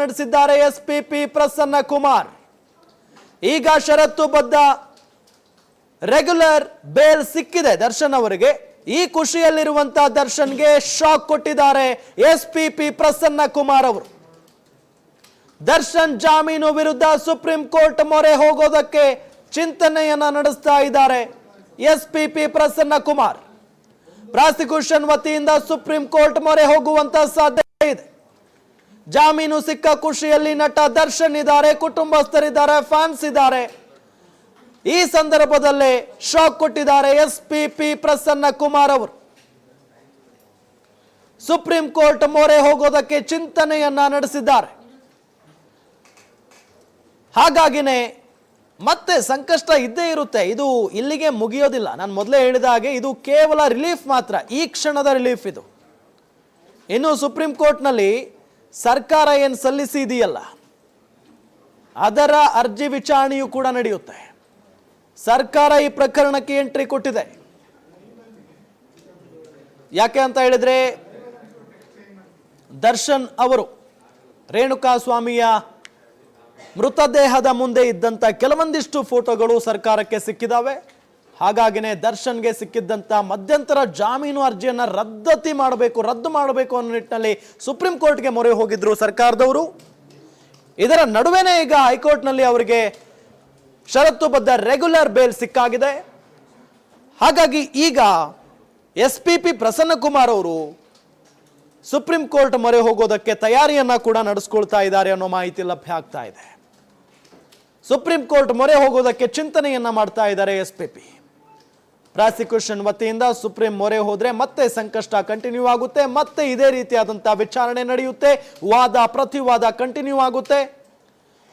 ನಡೆಸಿದ್ದಾರೆ ಎಸ್ಪಿಪಿ ಪ್ರಸನ್ನ ಕುಮಾರ್ ಈಗ ಷರತ್ತುಬದ್ಧ ರೆಗ್ಯುಲರ್ ಬೇಲ್ ಸಿಕ್ಕಿದೆ ದರ್ಶನ್ ಅವರಿಗೆ. ಈ ಖುಷಿಯಲ್ಲಿರುವಂತಹ ದರ್ಶನ್ಗೆ ಶಾಕ್ ಕೊಟ್ಟಿದ್ದಾರೆ ಎಸ್ಪಿಪಿ ಪ್ರಸನ್ನ ಕುಮಾರ್ ಅವರು. ದರ್ಶನ್ ಜಾಮೀನು ವಿರುದ್ಧ ಸುಪ್ರೀಂ ಕೋರ್ಟ್ ಮೊರೆ ಹೋಗೋದಕ್ಕೆ ಚಿಂತನೆಯನ್ನ ನಡೆಸ್ತಾ ಇದ್ದಾರೆ ಎಸ್ಪಿಪಿ ಪ್ರಸನ್ನ ಕುಮಾರ್ ಪ್ರಾಸಿಕ್ಯೂಷನ್ ವತಿಯಿಂದ ಸುಪ್ರೀಂ ಕೋರ್ಟ್ ಮೊರೆ ಹೋಗುವಂತ ಸಾಧ್ಯತೆ ಇದೆ ಜಾಮೀನು ಸಿಕ್ಕ ಖುಷಿಯಲ್ಲಿ ನಟ ದರ್ಶನ್ ಇದ್ದಾರೆ, ಕುಟುಂಬಸ್ಥರಿದ್ದಾರೆ ಫ್ಯಾನ್ಸ್ ಇದ್ದಾರೆ. ಈ ಸಂದರ್ಭದಲ್ಲೇ ಶಾಕ್ ಕೊಟ್ಟಿದ್ದಾರೆ S P P Prasanna Kumar ಅವರು. ಸುಪ್ರೀಂ ಕೋರ್ಟ್ ಮೊರೆ ಹೋಗೋದಕ್ಕೆ ಚಿಂತನೆಯನ್ನ ನಡೆಸಿದ್ದಾರೆ. ಹಾಗಾಗಿನೇ ಮತ್ತೆ ಸಂಕಷ್ಟ ಇದ್ದೇ ಇರುತ್ತೆ. ಇದು ಇಲ್ಲಿಗೆ ಮುಗಿಯೋದಿಲ್ಲ. ನಾನು ಮೊದಲೇ ಹೇಳಿದ ಹಾಗೆ ಇದು ಕೇವಲ ರಿಲೀಫ್ ಮಾತ್ರ. ಈ ಕ್ಷಣದ ರಿಲೀಫ್ ಇದು. ಇನ್ನು ಸುಪ್ರೀಂ ಕೋರ್ಟ್ನಲ್ಲಿ ಸರ್ಕಾರ ಏನು ಸಲ್ಲಿಸಿ ಇದೆಯಲ್ಲ ಅದರ ಅರ್ಜಿ ವಿಚಾರಣೆಯೂ ಕೂಡ ನಡೆಯುತ್ತೆ. ಸರ್ಕಾರ ಈ ಪ್ರಕರಣಕ್ಕೆ ಎಂಟ್ರಿ ಕೊಟ್ಟಿದೆ. ಯಾಕೆ ಅಂತ ಹೇಳಿದ್ರೆ, ದರ್ಶನ್ ಅವರು ರೇಣುಕಾ ಸ್ವಾಮಿಯ ಮೃತದೇಹದ ಮುಂದೆ ಇದ್ದಂಥ ಕೆಲವೊಂದಿಷ್ಟು ಫೋಟೋಗಳು ಸರ್ಕಾರಕ್ಕೆ ಸಿಕ್ಕಿದಾವೆ. ಹಾಗಾಗಿನೇ ದರ್ಶನ್ಗೆ ಸಿಕ್ಕಿದ್ದಂಥ ಮಧ್ಯಂತರ ಜಾಮೀನು ಅರ್ಜಿಯನ್ನು ರದ್ದತಿ ಮಾಡಬೇಕು, ರದ್ದು ಮಾಡಬೇಕು ಅನ್ನೋ ನಿಟ್ಟಿನಲ್ಲಿ ಸುಪ್ರೀಂ ಕೋರ್ಟ್ಗೆ ಮೊರೆ ಹೋಗಿದ್ರು ಸರ್ಕಾರದವರು. ಇದರ ನಡುವೆನೇ ಈಗ ಹೈಕೋರ್ಟ್ನಲ್ಲಿ ಅವರಿಗೆ ಷರತ್ತುಬದ್ಧ ರೆಗ್ಯುಲರ್ ಬೇಲ್ ಸಿಕ್ಕಾಗಿದೆ. ಹಾಗಾಗಿ ಈಗ ಎಸ್ ಪಿ ಪಿ ಪ್ರಸನ್ನಕುಮಾರ್ ಅವರು ಸುಪ್ರೀಂ ಕೋರ್ಟ್ ಮೊರೆ ಹೋಗೋದಕ್ಕೆ ತಯಾರಿಯನ್ನ ಕೂಡ ನಡೆಸ್ಕೊಳ್ತಾ ಇದ್ದಾರೆ ಅನ್ನೋ ಮಾಹಿತಿ ಲಭ್ಯ ಆಗ್ತಾ ಇದೆ. ಸುಪ್ರೀಂ ಕೋರ್ಟ್ ಮೊರೆ ಹೋಗೋದಕ್ಕೆ ಚಿಂತನೆಯನ್ನ ಮಾಡ್ತಾ ಇದ್ದಾರೆ ಎಸ್ ಪಿ ಪಿ ಪ್ರಾಸಿಕ್ಯೂಷನ್ ವತಿಯಿಂದ ಸುಪ್ರೀಂ ಮೊರೆ ಹೋದ್ರೆ ಮತ್ತೆ ಸಂಕಷ್ಟ ಕಂಟಿನ್ಯೂ ಆಗುತ್ತೆ, ಮತ್ತೆ ಇದೇ ರೀತಿಯಾದಂತಹ ವಿಚಾರಣೆ ನಡೆಯುತ್ತೆ, ವಾದ ಪ್ರತಿವಾದ ಕಂಟಿನ್ಯೂ ಆಗುತ್ತೆ.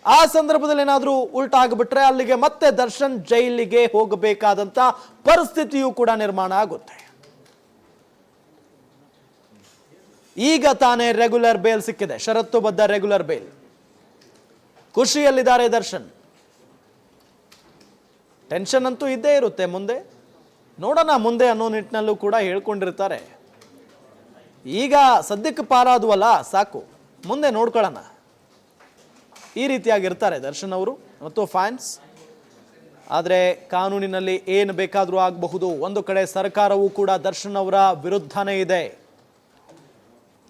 ಆ ಸಂದರ್ಭದಲ್ಲಿ ಏನಾದರೂ ಉಲ್ಟಾ ಆಗಿಬಿಟ್ರೆ ಅಲ್ಲಿಗೆ ಮತ್ತೆ ದರ್ಶನ್ ಜೈಲಿಗೆ ಹೋಗಬೇಕಾದಂತ ಪರಿಸ್ಥಿತಿಯೂ ಕೂಡ ನಿರ್ಮಾಣ ಆಗುತ್ತೆ. ಈಗ ತಾನೇ ರೆಗ್ಯುಲರ್ ಬೇಲ್ ಸಿಕ್ಕಿದೆ, ಷರತ್ತುಬದ್ಧ ರೆಗ್ಯುಲರ್ ಬೇಲ್ ಖುಷಿಯಲ್ಲಿದ್ದಾರೆ ದರ್ಶನ್. ಟೆನ್ಷನ್ ಅಂತೂ ಇದ್ದೇ ಇರುತ್ತೆ ಮುಂದೆ. ನೋಡೋಣ ಮುಂದೆ ಅನ್ನೋ ನಿಟ್ಟಿನಲ್ಲೂ ಕೂಡ ಹೇಳ್ಕೊಂಡಿರ್ತಾರೆ. ಈಗ ಸದ್ಯಕ್ಕೆ ಪಾರಾದ್ವಲ್ಲ, ಸಾಕು. ಮುಂದೆ ನೋಡ್ಕೊಳ್ಳೋಣ. ಈ ರೀತಿಯಾಗಿರ್ತಾರೆ ದರ್ಶನ್ ಅವರು ಮತ್ತು ಫ್ಯಾನ್ಸ್ ಆದರೆ ಕಾನೂನಿನಲ್ಲಿ ಏನು ಬೇಕಾದರೂ ಆಗಬಹುದು. ಒಂದು ಕಡೆ ಸರ್ಕಾರವೂ ಕೂಡ ದರ್ಶನ್ ಅವರ ವಿರುದ್ಧನೇ ಇದೆ.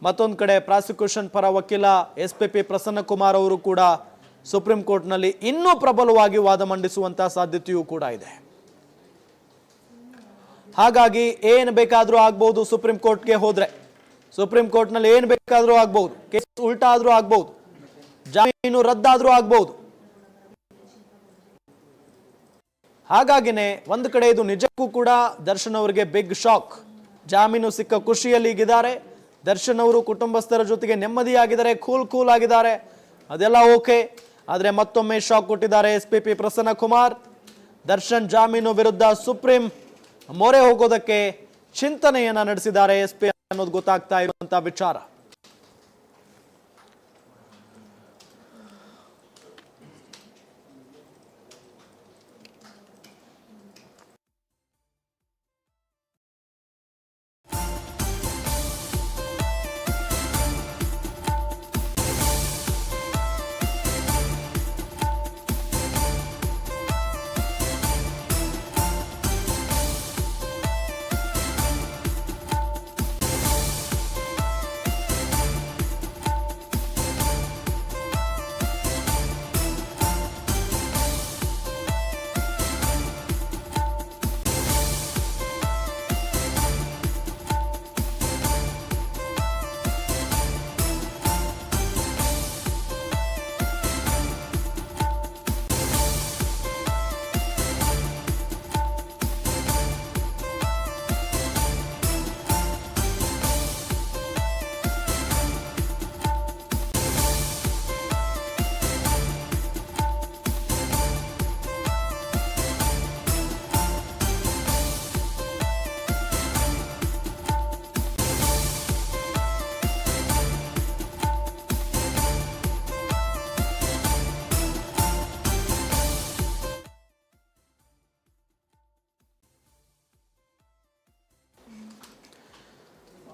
ಮತ್ತೊಂದು ಕಡೆ ಪ್ರಾಸಿಕ್ಯೂಷನ್ ಪರ ವಕೀಲ S P P Prasanna Kumar ಅವರು ಕೂಡ ಸುಪ್ರೀಂ ಕೋರ್ಟ್ನಲ್ಲಿ ಇನ್ನೂ ಪ್ರಬಲವಾಗಿ ವಾದ ಮಂಡಿಸುವಂತಹ ಸಾಧ್ಯತೆಯೂ ಕೂಡ ಇದೆ. ಹಾಗಾಗಿ ಏನು ಬೇಕಾದರೂ ಆಗ್ಬೋದು ಸುಪ್ರೀಂ ಕೋರ್ಟ್ಗೆ ಹೋದ್ರೆ. ಸುಪ್ರೀಂ ಕೋರ್ಟ್ನಲ್ಲಿ ಏನು ಬೇಕಾದರೂ ಆಗ್ಬೋದು. ಕೇಸ್ ಉಲ್ಟಾ ಆದ್ರೂ ಆಗ್ಬಹುದು ಜಾಮೀನು ರದ್ದಾದ್ರೂ ಆಗ್ಬಹುದು ಹಾಗಾಗಿನೇ ಒಂದು ಕಡೆ ಇದು ನಿಜಕ್ಕೂ ಕೂಡ ದರ್ಶನ್ ಅವರಿಗೆ ಬಿಗ್ ಶಾಕ್ ಜಾಮೀನು ಸಿಕ್ಕ ಖುಷಿಯಲ್ಲಿ ಈಗಿದ್ದಾರೆ. ದರ್ಶನ್ ಅವರು ಕುಟುಂಬಸ್ಥರ ಜೊತೆಗೆ ನೆಮ್ಮದಿಯಾಗಿದ್ದಾರೆ ಕೂಲ್ ಕೂಲ್ ಆಗಿದ್ದಾರೆ. ಅದೆಲ್ಲ ಓಕೆ. ಆದರೆ ಮತ್ತೊಮ್ಮೆ ಶಾಕ್ ಕೊಟ್ಟಿದ್ದಾರೆ S P P Prasanna Kumar Darshan ಜಾಮೀನು ವಿರುದ್ಧ ಸುಪ್ರೀಂ ಮೊರೆ ಹೋಗೋದಕ್ಕೆ ಚಿಂತನೆಯನ್ನ ನಡೆಸಿದ್ದಾರೆ ಎಸ್ ಪಿ ಅನ್ನೋದು ಗೊತ್ತಾಗ್ತಾ ಇರುವಂತಹ ವಿಚಾರ.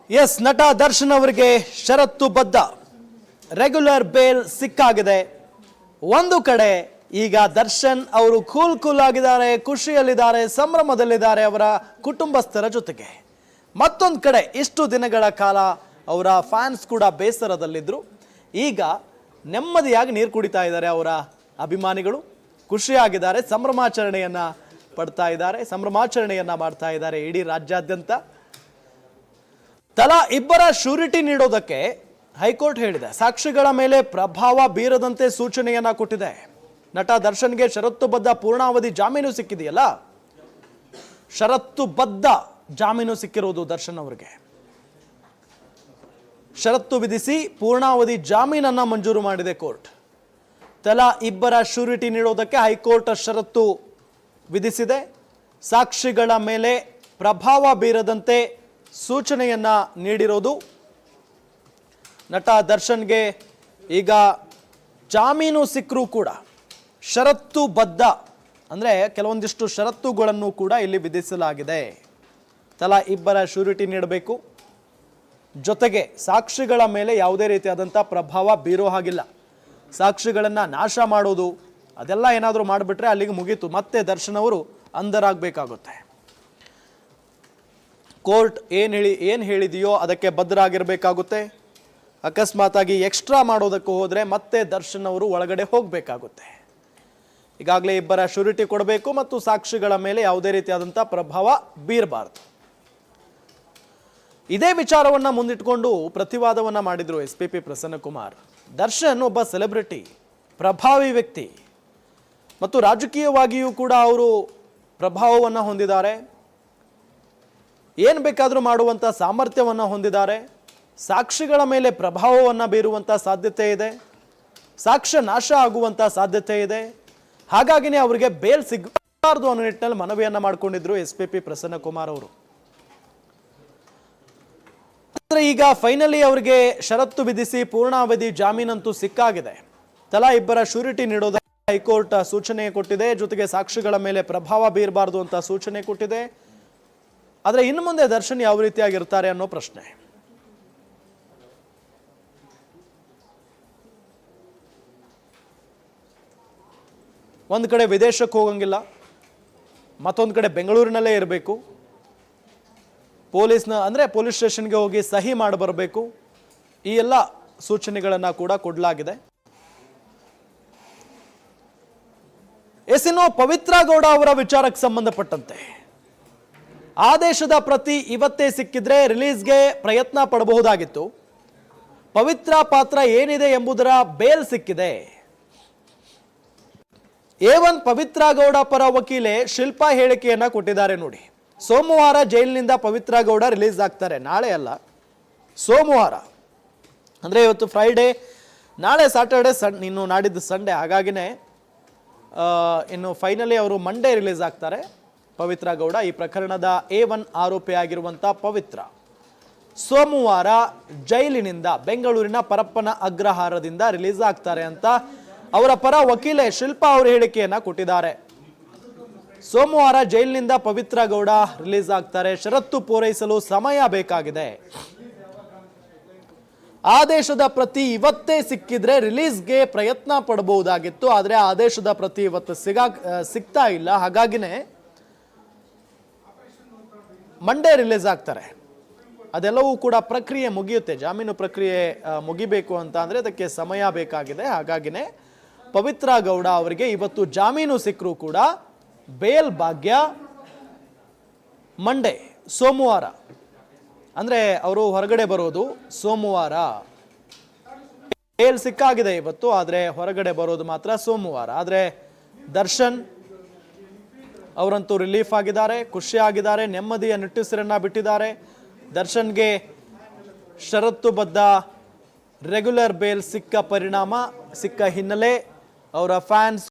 ಎಸ್, ನಟ ದರ್ಶನ್ ಅವರಿಗೆ ಷರತ್ತು ಬದ್ಧ. ರೆಗ್ಯುಲರ್ ಬೇಲ್ ಸಿಕ್ಕಾಗಿದೆ. ಒಂದು ಕಡೆ ಈಗ ದರ್ಶನ್ ಅವರು ಕೂಲ್ ಕೂಲ್ ಆಗಿದ್ದಾರೆ, ಖುಷಿಯಲ್ಲಿದ್ದಾರೆ, ಸಂಭ್ರಮದಲ್ಲಿದ್ದಾರೆ ಅವರ ಕುಟುಂಬಸ್ಥರ ಜೊತೆಗೆ. ಮತ್ತೊಂದು ಕಡೆ ಇಷ್ಟು ದಿನಗಳ ಕಾಲ ಅವರ ಫ್ಯಾನ್ಸ್ ಕೂಡ ಬೇಸರದಲ್ಲಿದ್ದರು ಈಗ ನೆಮ್ಮದಿಯಾಗಿ ನೀರು ಕುಡಿತಾ ಇದ್ದಾರೆ ಅವರ ಅಭಿಮಾನಿಗಳು. ಖುಷಿಯಾಗಿದ್ದಾರೆ, ಸಂಭ್ರಮಾಚರಣೆಯನ್ನು ಪಡ್ತಾ ಇದ್ದಾರೆ, ಸಂಭ್ರಮಾಚರಣೆಯನ್ನು ಮಾಡ್ತಾ ಇದ್ದಾರೆ ಇಡೀ ರಾಜ್ಯಾದ್ಯಂತ. ತಲಾ ಇಬ್ಬರ ಶ್ಯೂರಿಟಿ ನೀಡೋದಕ್ಕೆ ಹೈಕೋರ್ಟ್ ಹೇಳಿದೆ. ಸಾಕ್ಷಿಗಳ ಮೇಲೆ ಪ್ರಭಾವ ಬೀರದಂತೆ ಸೂಚನೆಯನ್ನ ಕೊಟ್ಟಿದೆ. ನಟ ದರ್ಶನ್ಗೆ ಷರತ್ತುಬದ್ಧ ಪೂರ್ಣಾವಧಿ ಜಾಮೀನು ಸಿಕ್ಕಿದೆಯಲ್ಲ? ಷರತ್ತುಬದ್ಧ ಜಾಮೀನು ಸಿಕ್ಕಿರುವುದು ದರ್ಶನ್ ಅವರಿಗೆ. ಷರತ್ತು ವಿಧಿಸಿ ಪೂರ್ಣಾವಧಿ ಜಾಮೀನನ್ನ ಮಂಜೂರು ಮಾಡಿದೆ ಕೋರ್ಟ್. ತಲಾ ಇಬ್ಬರ ಶ್ಯೂರಿಟಿ ನೀಡೋದಕ್ಕೆ ಹೈಕೋರ್ಟ್ ಷರತ್ತು ವಿಧಿಸಿದೆ. ಸಾಕ್ಷಿಗಳ ಮೇಲೆ ಪ್ರಭಾವ ಬೀರದಂತೆ ಸೂಚನೆಯನ್ನ ನೀಡಿರೋದು. ನಟ ದರ್ಶನ್ಗೆ ಈಗ ಜಾಮೀನು ಸಿಕ್ಕರೂ ಕೂಡ ಷರತ್ತು ಬದ್ಧ ಅಂದರೆ ಕೆಲವೊಂದಿಷ್ಟು ಷರತ್ತುಗಳನ್ನು ಕೂಡ ಇಲ್ಲಿ ವಿಧಿಸಲಾಗಿದೆ. ತಲಾ ಇಬ್ಬರ ಶ್ಯೂರಿಟಿ ನೀಡಬೇಕು. ಜೊತೆಗೆ ಸಾಕ್ಷಿಗಳ ಮೇಲೆ ಯಾವುದೇ ರೀತಿಯಾದಂಥ ಪ್ರಭಾವ ಬೀರೋ ಹಾಗಿಲ್ಲ. ಸಾಕ್ಷಿಗಳನ್ನು ನಾಶ ಮಾಡೋದು, ಅದೆಲ್ಲ ಏನಾದರೂ ಮಾಡಿಬಿಟ್ರೆ ಅಲ್ಲಿಗೆ ಮುಗೀತು. ಮತ್ತೆ ದರ್ಶನವರು ಅಂಧರಾಗಬೇಕಾಗುತ್ತೆ. ಕೋರ್ಟ್ ಏನು ಹೇಳಿ, ಏನು ಹೇಳಿದೆಯೋ ಅದಕ್ಕೆ ಬದ್ಧರಾಗಿರಬೇಕಾಗುತ್ತೆ. ಅಕಸ್ಮಾತಾಗಿ ಎಕ್ಸ್ಟ್ರಾ ಮಾಡೋದಕ್ಕೆ ಹೋದರೆ ಮತ್ತೆ ದರ್ಶನ್ ಅವರು ಒಳಗಡೆ ಹೋಗಬೇಕಾಗುತ್ತೆ. ಈಗಾಗಲೇ ಇಬ್ಬರ ಶ್ಯೂರಿಟಿ ಕೊಡಬೇಕು ಮತ್ತು ಸಾಕ್ಷಿಗಳ ಮೇಲೆ ಯಾವುದೇ ರೀತಿಯಾದಂಥ ಪ್ರಭಾವ ಬೀರಬಾರ್ದು. ಇದೇ ವಿಚಾರವನ್ನು ಮುಂದಿಟ್ಕೊಂಡು ಪ್ರತಿವಾದವನ್ನು ಮಾಡಿದರು S P P Prasanna Kumar. Darshan ಒಬ್ಬ ಸೆಲೆಬ್ರಿಟಿ, ಪ್ರಭಾವಿ ವ್ಯಕ್ತಿ. ಮತ್ತು ರಾಜಕೀಯವಾಗಿಯೂ ಕೂಡ ಅವರು ಪ್ರಭಾವವನ್ನು ಹೊಂದಿದ್ದಾರೆ. ಏನು ಬೇಕಾದರೂ ಮಾಡುವಂಥ ಸಾಮರ್ಥ್ಯವನ್ನು ಹೊಂದಿದ್ದಾರೆ? ಸಾಕ್ಷಿಗಳ ಮೇಲೆ ಪ್ರಭಾವವನ್ನು ಬೀರುವಂಥ ಸಾಧ್ಯತೆ ಇದೆ? ಸಾಕ್ಷ್ಯ ನಾಶ ಆಗುವಂಥ ಸಾಧ್ಯತೆ ಇದೆ? ಹಾಗಾಗಿನೇ ಅವರಿಗೆ ಬೇಲ್ ಸಿಗಬಾರ್ದು ಅನ್ನೋ ನಿಟ್ಟಿನಲ್ಲಿ ಮನವಿಯನ್ನು ಮಾಡಿಕೊಂಡಿದ್ರು ಎಸ್ ಪಿ ಪಿ ಪ್ರಸನ್ನಕುಮಾರ್ ಅವರು. ಆದರೆ ಈಗ ಫೈನಲಿ ಅವರಿಗೆ ಷರತ್ತು ವಿಧಿಸಿ ಪೂರ್ಣಾವಧಿ ಜಾಮೀನಂತೂ ಸಿಕ್ಕಾಗಿದೆ. ತಲಾ ಇಬ್ಬರ ಶ್ಯೂರಿಟಿ ನೀಡೋದಕ್ಕೆ ಹೈಕೋರ್ಟ್ ಸೂಚನೆ ಕೊಟ್ಟಿದೆ. ಜೊತೆಗೆ ಸಾಕ್ಷಿಗಳ ಮೇಲೆ ಪ್ರಭಾವ ಬೀರಬಾರ್ದು ಅಂತ ಸೂಚನೆ ಕೊಟ್ಟಿದೆ. ಆದರೆ ಇನ್ನು ಮುಂದೆ ದರ್ಶನ್ ಯಾವ ರೀತಿಯಾಗಿರ್ತಾರೆ ಅನ್ನೋ ಪ್ರಶ್ನೆ. ಒಂದು ಕಡೆ ವಿದೇಶಕ್ಕೆ ಹೋಗಂಗಿಲ್ಲ, ಮತ್ತೊಂದು ಕಡೆ ಬೆಂಗಳೂರಿನಲ್ಲೇ ಇರಬೇಕು. ಪೊಲೀಸ್ನ, ಅಂದರೆ ಪೊಲೀಸ್ ಸ್ಟೇಷನ್ಗೆ ಹೋಗಿ ಸಹಿ ಮಾಡಿ ಬರಬೇಕು. ಈ ಎಲ್ಲ ಸೂಚನೆಗಳನ್ನು ಕೂಡ ಕೊಡಲಾಗಿದೆ. ಎಸಿನೋ ಪವಿತ್ರ ಗೌಡ ಅವರ ವಿಚಾರಕ್ಕೆ ಸಂಬಂಧಪಟ್ಟಂತೆ. ಆದೇಶದ ಪ್ರತಿ ಇವತ್ತೇ ಸಿಕ್ಕಿದ್ರೆ ರಿಲೀಸ್ಗೆ ಪ್ರಯತ್ನ ಪಡಬಹುದಾಗಿತ್ತು. ಪವಿತ್ರ ಪಾತ್ರ ಏನಿದೆ ಎಂಬುದರ ಬೇಲ್ ಸಿಕ್ಕಿದೆ. ಎ ಒನ್ ಪವಿತ್ರ ಗೌಡ ಪರ ವಕೀಲೆ ಶಿಲ್ಪಾ ಹೇಳಿಕೆಯನ್ನ ಕೊಟ್ಟಿದ್ದಾರೆ ನೋಡಿ. ಸೋಮವಾರ ಜೈಲಿನಿಂದ ಪವಿತ್ರ ಗೌಡ ರಿಲೀಸ್ ಆಗ್ತಾರೆ. ನಾಳೆ ಅಲ್ಲ, ಸೋಮವಾರ. ಅಂದರೆ ಇವತ್ತು ಫ್ರೈಡೇ ನಾಳೆ ಸ್ಯಾಟರ್ಡೆ ಸಣ್ ಇನ್ನು ನಾಡಿದ್ದು ಸಂಡೇ ಹಾಗಾಗಿನೇ ಇನ್ನು ಫೈನಲಿ ಅವರು ಮಂಡೇ ರಿಲೀಸ್ ಆಗ್ತಾರೆ. ಪವಿತ್ರ ಗೌಡ, ಈ ಪ್ರಕರಣದ ಎ ಒನ್ ಆರೋಪಿಯಾಗಿರುವಂಥ ಪವಿತ್ರ. ಸೋಮವಾರ ಜೈಲಿನಿಂದ ಬೆಂಗಳೂರಿನ ಪರಪ್ಪನ ಅಗ್ರಹಾರದಿಂದ ರಿಲೀಸ್ ಆಗ್ತಾರೆ ಅಂತ ಅವರ ಪರ ವಕೀಲೆ ಶಿಲ್ಪಾ ಅವರು ಹೇಳಿಕೆಯನ್ನ ಕೊಟ್ಟಿದ್ದಾರೆ. ಸೋಮವಾರ ಜೈಲಿನಿಂದ ಪವಿತ್ರ ಗೌಡ ರಿಲೀಸ್ ಆಗ್ತಾರೆ. ಷರತ್ತು ಪೂರೈಸಲು ಸಮಯ ಬೇಕಾಗಿದೆ. ಆದೇಶದ ಪ್ರತಿ ಇವತ್ತೇ ಸಿಕ್ಕಿದ್ರೆ ರಿಲೀಸ್ಗೆ ಪ್ರಯತ್ನ ಪಡಬಹುದಾಗಿತ್ತು. ಆದರೆ ಆದೇಶದ ಪ್ರತಿ ಇವತ್ತು ಸಿಗ ಸಿಗ್ತಾ ಇಲ್ಲ. ಹಾಗಾಗಿನೇ ಮಂಡೇ ರಿಲೀಸ್ ಆಗ್ತಾರೆ. ಅದೆಲ್ಲವೂ ಕೂಡ ಪ್ರಕ್ರಿಯೆ ಮುಗಿಯುತ್ತೆ. ಜಾಮೀನು ಪ್ರಕ್ರಿಯೆ ಮುಗಿಬೇಕು ಅಂತ ಅಂದರೆ ಅದಕ್ಕೆ ಸಮಯ ಬೇಕಾಗಿದೆ. ಹಾಗಾಗಿನೇ ಪವಿತ್ರ ಗೌಡ ಅವರಿಗೆ ಇವತ್ತು ಜಾಮೀನು ಸಿಕ್ಕರೂ ಕೂಡ ಬೇಲ್ ಭಾಗ್ಯ ಮಂಡೇ ಸೋಮವಾರ. ಅಂದರೆ ಅವರು ಹೊರಗಡೆ ಬರೋದು ಸೋಮವಾರ. ಬೇಲ್ ಸಿಕ್ಕಾಗಿದೆ ಇವತ್ತು, ಆದರೆ ಹೊರಗಡೆ ಬರೋದು ಮಾತ್ರ ಸೋಮವಾರ. ಆದರೆ ದರ್ಶನ್ ಅವರಂತೂ ರಿಲೀಫ್ ಆಗಿದ್ದಾರೆ, ಖುಷಿ ಆಗಿದ್ದಾರೆ, ನೆಮ್ಮದಿಯ ನಿಟ್ಟುಸಿರನ್ನ ಬಿಟ್ಟಿದ್ದಾರೆ. ದರ್ಶನ್ಗೆ ಷರತ್ತುಬದ್ಧ ರೆಗ್ಯುಲರ್ ಬೇಲ್ ಸಿಕ್ಕ ಪರಿಣಾಮ, ಸಿಕ್ಕ ಹಿನ್ನೆಲೆ ಅವರ ಫ್ಯಾನ್ಸ್